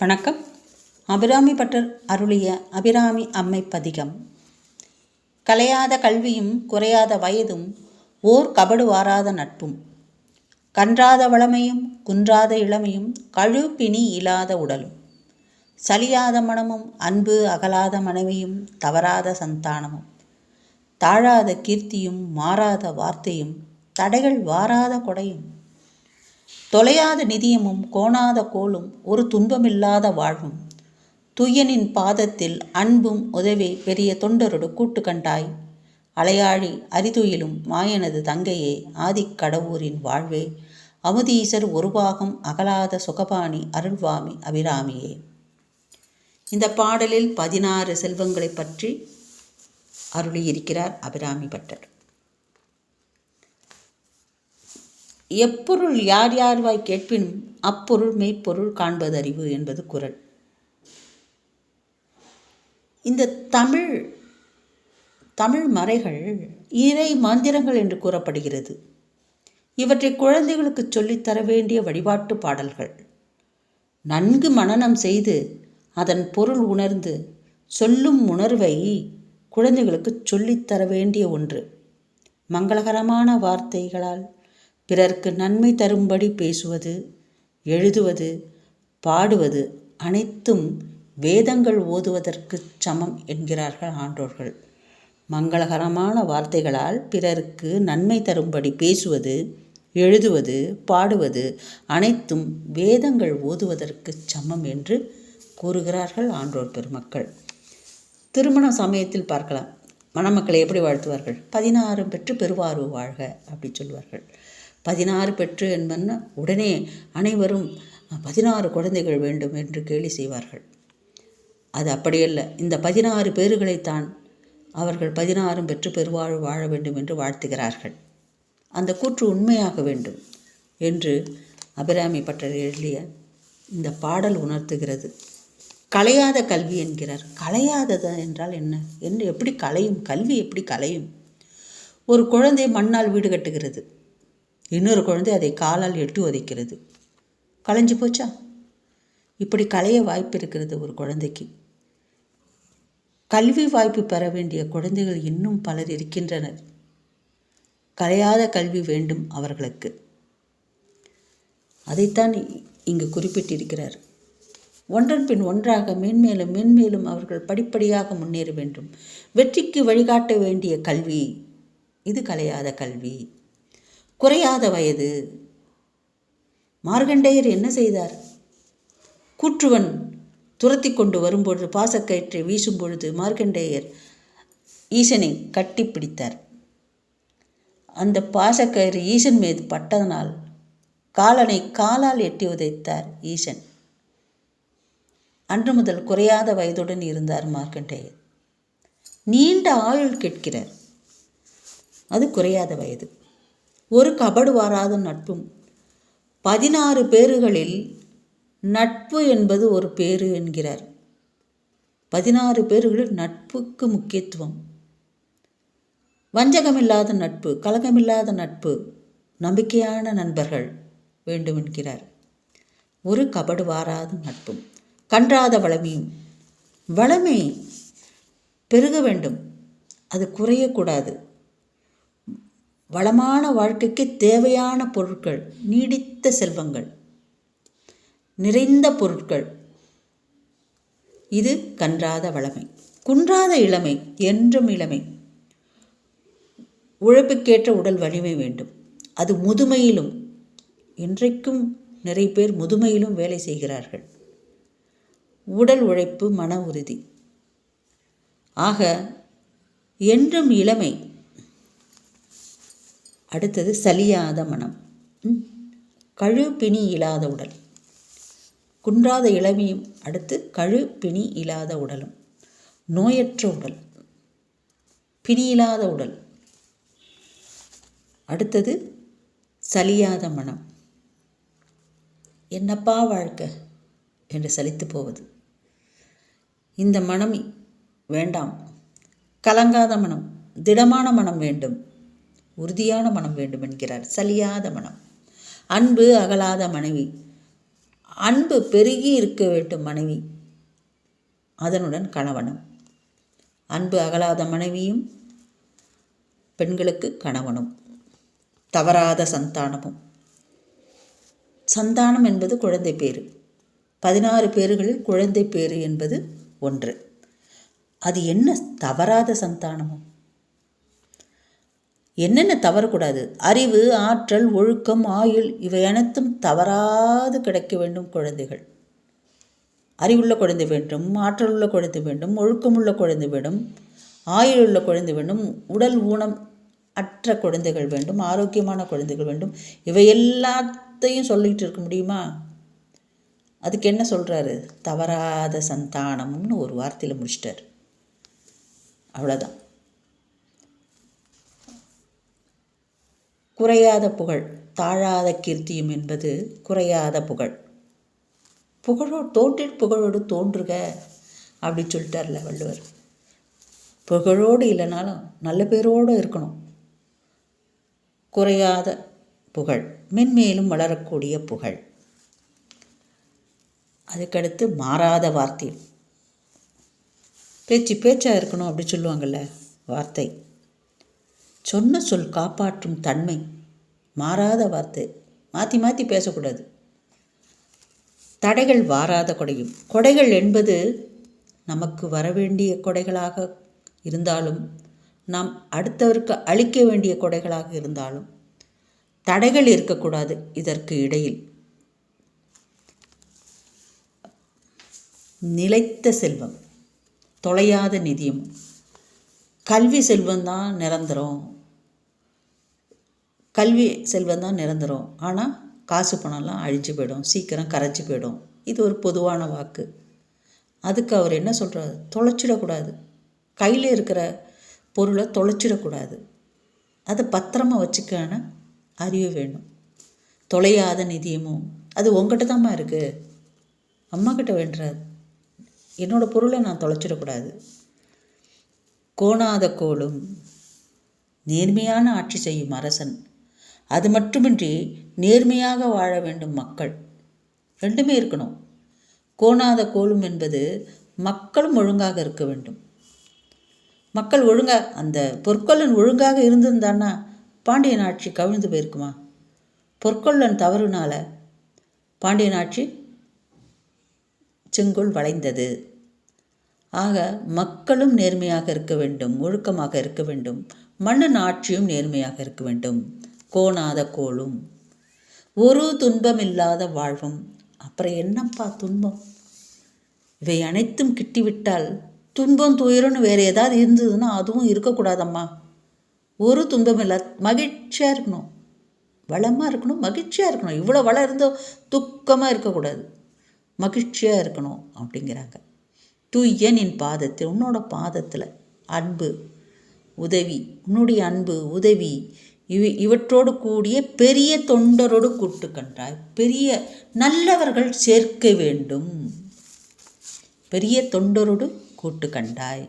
வணக்கம். அபிராமி பட்டர் அருளிய அபிராமி அம்மை பதிகம். கலையாத கல்வியும் குறையாத வயதும் ஓர் கபடு வாராத நட்பும். கன்றாத வளமையும் குன்றாத இளமையும் கழு இல்லாத உடலும். சலியாத மனமும் அன்பு அகலாத மனைவியும் தவறாத சந்தானமும். தாழாத கீர்த்தியும் மாறாத வார்த்தையும் தடைகள் வாராத கொடையும். தொலையாத நிதியமும் கோணாத கோலும் ஒரு துன்பமில்லாத வாழ்வும். துயனின் பாதத்தில் அன்பும் உதவி பெரிய தொண்டரோடு கூட்டு கண்டாய். அலையாழி அரிதுயிலும் மாயனது தங்கையே ஆதிக்கடவூரின் வாழ்வே. அமுதீசர் ஒரு பாகம் அகலாத சுகபாணி அருள்வாமி அபிராமியே. இந்த பாடலில் பதினாறு செல்வங்களை பற்றி அருளியிருக்கிறார் அபிராமி பட்டர். எப்பொருள் யார் யார்வாய் கேட்பினும் அப்பொருள் மெய்ப்பொருள் காண்பதறிவு என்பது குரல். இந்த தமிழ் தமிழ் மறைகள் இறை மந்திரங்கள் என்று கூறப்படுகிறது. இவற்றை குழந்தைகளுக்கு சொல்லித்தர வேண்டிய வழிபாட்டு பாடல்கள். நன்கு மனனம் செய்து அதன் பொருள் உணர்ந்து சொல்லும் உணர்வை குழந்தைகளுக்கு சொல்லித்தர வேண்டிய ஒன்று. மங்களகரமான வார்த்தைகளால் பிறர்க்கு நன்மை தரும்படி பேசுவது எழுதுவது பாடுவது அனைத்தும் வேதங்கள் ஓதுவதற்கு சமம் என்கிறார்கள் ஆன்றோர்கள் மங்களகரமான வார்த்தைகளால் பிறருக்கு நன்மை தரும்படி பேசுவது எழுதுவது பாடுவது அனைத்தும் வேதங்கள் ஓதுவதற்கு சமம் என்று கூறுகிறார்கள் ஆன்றோர் பெருமக்கள். திருமண சமயத்தில் பார்க்கலாம். மணமக்களை எப்படி வாழ்த்துவார்கள்? பதினாறு பெற்று பெருவாறு வாழ்க அப்படி சொல்வார்கள். பதினாறு பெற்று என்பன உடனே அனைவரும் பதினாறு குழந்தைகள் வேண்டும் என்று கேலி செய்வார்கள். அது அப்படியல்ல. இந்த பதினாறு பேர்களைத்தான் அவர்கள் பதினாறும் பெற்று பெருவாழ்வு வாழ வேண்டும் என்று வாழ்த்துகிறார்கள். அந்த கூற்று உண்மையாக வேண்டும் என்று அபிராமி பட்டர் எழுதிய இந்த பாடல் உணர்த்துகிறது. கலையாத கல்வி என்கிறார். கலையாதது என்றால் என்ன? என்று எப்படி கலையும் கல்வி எப்படி கலையும் ஒரு குழந்தை மண்ணால் வீடு கட்டுகிறது. இன்னொரு குழந்தை அதை காலால் எட்டு உதைக்கிறது. களைஞ்சு போச்சா? இப்படி களைய வாய்ப்பு இருக்கிறது ஒரு குழந்தைக்கு. கல்வி வாய்ப்பு பெற வேண்டிய குழந்தைகள் இன்னும் பலர் இருக்கின்றனர். கலையாத கல்வி வேண்டும் அவர்களுக்கு. அதைத்தான் இங்கு குறிப்பிட்டிருக்கிறார். ஒன்றன் பின் ஒன்றாக மேன்மேலும் மேன்மேலும் அவர்கள் படிப்படியாக முன்னேற வேண்டும். வெற்றிக்கு வழிகாட்ட வேண்டிய கல்வி இது கலையாத கல்வி. குறையாத வயது. மார்கண்டேயர் என்ன செய்தார்? கூற்றுவன் துரத்தி கொண்டு வரும்பொழுது பாசக்கயிற்றை வீசும் பொழுது மார்க்கண்டேயர் ஈசனை கட்டி பிடித்தார். அந்த பாசக்கயிறு ஈசன் மீது பட்டதனால் காலனை காலால் எட்டி உதைத்தார் ஈசன். அன்று முதல் குறையாத வயதுடன் இருந்தார் மார்க்கண்டேயர் நீண்ட ஆயுள் கேட்கிறார். அது குறையாத வயது. ஒரு கபடு வாராத நட்பும். பதினாறு பேறுகளில் நட்பு என்பது ஒரு பேரு என்கிறார். பதினாறு பேர்களில் நட்புக்கு முக்கியத்துவம். வஞ்சகமில்லாத நட்பு கலகமில்லாத நட்பு நம்பிக்கையான நண்பர்கள் வேண்டும் என்கிறார். ஒரு கபடு வாராத நட்பும். கன்றாத வளமையும். வளமை பெருக வேண்டும். அது குறையக்கூடாது. வளமான வாழ்க்கைக்கு தேவையான பொருட்கள் நீடித்த செல்வங்கள் நிறைந்த பொருட்கள். இது கன்றாத வளமை. குன்றாத இளமை என்றும் இளமை. உழைப்புக்கேற்ற உடல் வலிமை வேண்டும். அது முதுமையிலும் இன்றைக்கும் நிறைய பேர் முதுமையிலும் வேலை செய்கிறார்கள். உடல் உழைப்பு மன உறுதி. ஆக என்றும் இளமை அடுத்தது சலியாத மனம். கழு பிணி இல்லாத உடல். குன்றாத இளமையும் அடுத்து கழு பிணி இல்லாத உடலும். நோயற்ற உடல். பிணி இல்லாத உடல். அடுத்தது சலியாத மனம். என்னப்பா வாழ்க்கை? என்று சலித்து போவது. இந்த மனம் வேண்டாம். கலங்காத மனம். திடமான மனம் வேண்டும். உறுதியான மனம் வேண்டும் என்கிறார் சலியாத மனம். அன்பு அகலாத மனைவி. அன்பு பெருகி இருக்க வேண்டும் மனைவி. அதனுடன் கணவனும். அன்பு அகலாத மனைவியும் பெண்களுக்கு கணவனும். தவறாத சந்தானமும். சந்தானம் என்பது குழந்தை பேரு பதினாறு பேர்களில் குழந்தை பேரு என்பது ஒன்று. அது என்ன தவறாத சந்தானமும் என்னென்ன தவறக்கூடாது? அறிவு ஆற்றல் ஒழுக்கம் ஆயுள் இவை அனைத்தும் தவறாது கிடைக்க வேண்டும் குழந்தைகள். அறிவுள்ள குழந்தை வேண்டும் ஆற்றல் உள்ள குழந்தை வேண்டும் ஒழுக்கமுள்ள குழந்தை வேண்டும் ஆயுள் உள்ள குழந்தை வேண்டும் உடல் ஊனம் அற்ற குழந்தைகள் வேண்டும் ஆரோக்கியமான குழந்தைகள் வேண்டும். இவை எல்லாத்தையும் சொல்லிகிட்டு இருக்க முடியுமா? அதுக்கு என்ன சொல்கிறாரு தவறாத சந்தானம்னு ஒரு வார்த்தையில் முடிச்சிட்டார். அவ்வளோதான் குறையாத புகழ் தாழாத கீர்த்தியும் என்பது குறையாத புகழ். புகழோ தோற்றில் புகழோடு தோன்றுக அப்படி சொல்லிட்டார்ல வள்ளுவர். புகழோடு இல்லைனாலும் நல்ல பேரோடு இருக்கணும். குறையாத புகழ் மென்மேலும் வளரக்கூடிய புகழ். அதுக்கடுத்து மாறாத வார்த்தை. பேச்சு பேச்சாக இருக்கணும் அப்படி சொல்லுவாங்கள்ல வார்த்தை. சொன்ன சொல் காப்பாற்றும் தன்மை. மாறாத வார்த்தை. மாற்றி மாற்றி பேசக்கூடாது. தடைகள் வாராத கொடையும். கொடைகள் என்பது நமக்கு வரவேண்டிய கொடைகளாக இருந்தாலும் நாம் அடுத்தவருக்கு அளிக்க வேண்டிய கொடைகளாக இருந்தாலும் தடைகள் இருக்கக்கூடாது இதற்கு இடையில். நிலைத்த செல்வம். தொலையாத நிதியம். கல்வி செல்வம் தான் நிரந்தரம். கல்வி செல்வம் தான் நிரந்தரம். ஆனால் காசு பணம்லாம் அழிஞ்சு போயிடும். சீக்கிரம் கரைச்சி போயிடும். இது ஒரு பொதுவான வாக்கு. அதுக்கு அவர் என்ன சொல்கிறார் தொலைச்சிடக்கூடாது. கையில் இருக்கிற பொருளை தொலைச்சிடக்கூடாது. அதை பத்திரமா வச்சுக்கான அறிவு வேணும். தொலையாத நிதியமும். அது உங்ககிட்ட தான்மா இருக்குது அம்மாக்கிட்ட வேண்டாது என்னோடய பொருளை நான் தொலைச்சிடக்கூடாது. கோணாத கோலும் நேர்மையான ஆட்சி செய்யும் அரசன். அது மட்டுமின்றி நேர்மையாக வாழ வேண்டும் மக்கள். ரெண்டுமே இருக்கணும். கோணாத கோலும் என்பது மக்களும் ஒழுங்காக இருக்க வேண்டும். மக்கள் ஒழுங்காக அந்த பொற்கொள்ளன் ஒழுங்காக இருந்திருந்தான்னா பாண்டியன் ஆட்சி கவிழ்ந்து போயிருக்குமா? பொற்கொள்ளன் தவறுனால பாண்டியன் ஆட்சி செங்கோல் வளைந்தது. ஆக மக்களும் நேர்மையாக இருக்க வேண்டும் ஒழுக்கமாக இருக்க வேண்டும் மன்னன் ஆட்சியும் நேர்மையாக இருக்க வேண்டும். கோணாத கோளும். ஒரு துன்பமில்லாத வாழ்வும். அப்புறம் என்னப்பா துன்பம்? இவை அனைத்தும் கிட்டிவிட்டால் துன்பம் துயரம்னு வேறு ஏதாவது இருந்ததுன்னா அதுவும் இருக்கக்கூடாதம்மா. ஒரு துன்பம் இல்லை மகிழ்ச்சியாக இருக்கணும். வளமாக இருக்கணும் மகிழ்ச்சியாக இருக்கணும். இவ்வளோ வளம் இருந்தோ துக்கமாக இருக்கக்கூடாது. மகிழ்ச்சியாக இருக்கணும் அப்படிங்கிறாங்க. தூயனின் பாதத்தில் உன்னோட பாதத்தில் அன்பு உதவி உன்னுடைய அன்பு உதவி இவ இவற்றோடு கூடிய பெரிய தொண்டரோடு கூட்டு கண்டாய் பெரிய நல்லவர்கள் சேர்க்க வேண்டும். பெரிய தொண்டரோடு கூட்டு கண்டாய்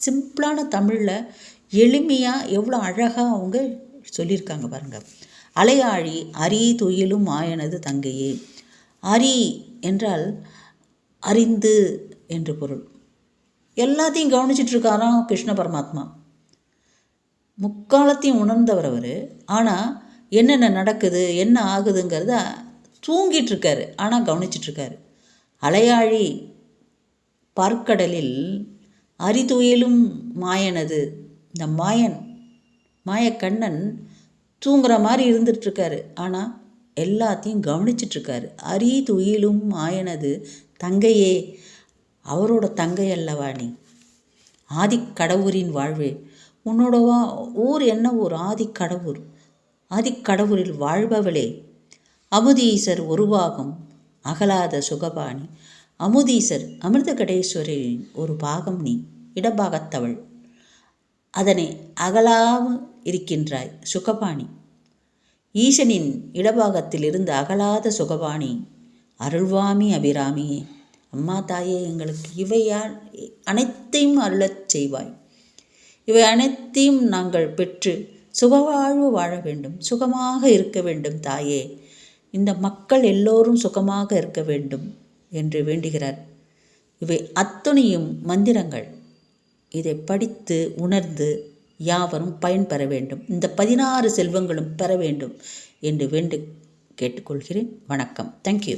சிம்பிளான தமிழில் எளிமையாக எவ்வளோ அழகாக அவங்க சொல்லியிருக்காங்க பாருங்கள் அலையாழி அரி துயிலும் ஆயனது தங்கையே. அரி என்றால் அறிந்து என்று பொருள். எல்லாத்தையும் கவனிச்சிட்ருக்காராம் கிருஷ்ண பரமாத்மா. முக்காலத்தையும் உணர்ந்தவர் அவர். ஆனால் என்னென்ன நடக்குது என்ன ஆகுதுங்கிறத தூங்கிட்டுருக்காரு. ஆனால் கவனிச்சிட்ருக்காரு அலையாழி பார்க்கடலில் அரிதுயிலும் மாயனது. இந்த மாயன் மாயக்கண்ணன் தூங்குற மாதிரி இருந்துகிட்ருக்காரு ஆனால் எல்லாத்தையும் கவனிச்சிட்ருக்காரு அரிதுயிலும் மாயனது தங்கையே அவரோட தங்கை அல்லவா நீ? ஆதிக்கடவுரின் வாழ்வு. உன்னோடவா ஊர் என்ன ஊர்? ஆதிக்கடவுர். ஆதிக்கடவுரில் வாழ்பவளே. அமுதீசர் உருவாகும் அகலாத சுகபாணி. அமுதீசர் அமிர்த கடேஸ்வரின் ஒரு பாகம் நீ இடபாகத்தவள் அதனை அகலாவும் இருக்கின்றாய் சுகபாணி. ஈசனின் இடபாகத்தில் இருந்து அகலாத சுகபாணி அருள்வாமி அபிராமியே. அம்மா தாயே எங்களுக்கு இவையால் அனைத்தையும் அருளச் செய்வாய். இவை அனைத்தையும் நாங்கள் பெற்று சுகவாழ்வு வாழ வேண்டும். சுகமாக இருக்க வேண்டும் தாயே. இந்த மக்கள் எல்லோரும் சுகமாக இருக்க வேண்டும் என்று வேண்டுகிறார். இவை அத்துணையும் மந்திரங்கள். இதை படித்து உணர்ந்து யாவரும் பயன்பெற வேண்டும். இந்த பதினாறு செல்வங்களும் பெற வேண்டும் என்று வேண்டு கேட்டுக்கொள்கிறேன். வணக்கம். தேங்க்யூ